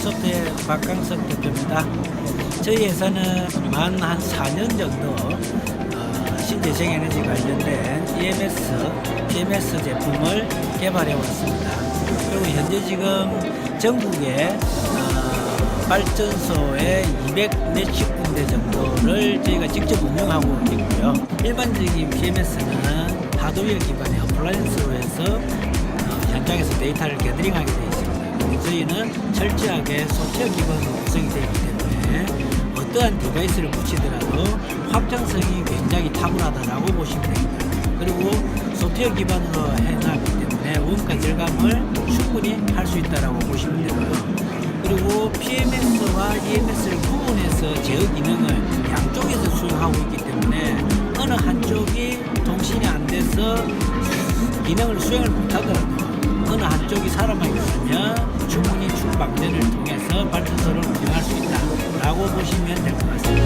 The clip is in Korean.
소프트의 박강석 대표입니다. 저희 회사는 만 한 4년 정도 어, 신재생 에너지 관련된 EMS, PMS 제품을 개발해 왔습니다. 그리고 현재 지금 전국에 어, 발전소에 200 몇십 군데 정도를 저희가 직접 운영하고 있고요. 일반적인 PMS는 하드웨어 기반의 어플라이언스로 해서 어, 현장에서 데이터를 게더링하게 되어 있습니다. 저희는 철저하게 소프트웨어 기반으로 구성이 되어 있기 때문에 어떠한 디바이스를 붙이더라도 확장성이 굉장히 탁월하다라고 보시면 됩니다. 그리고 소프트웨어 기반으로 해놨기 때문에 원가 절감을 충분히 할 수 있다라고 보시면 되고요. 그리고 PMS와 EMS를 구분해서 제어 기능을 양쪽에서 수행하고 있기 때문에 어느 한쪽이 통신이 안 돼서 기능을 수행을 못하더라도 어느 한쪽이 충 방전을 통해서 발전소를 운영할 수 있다라고 보시면 될 것 같습니다.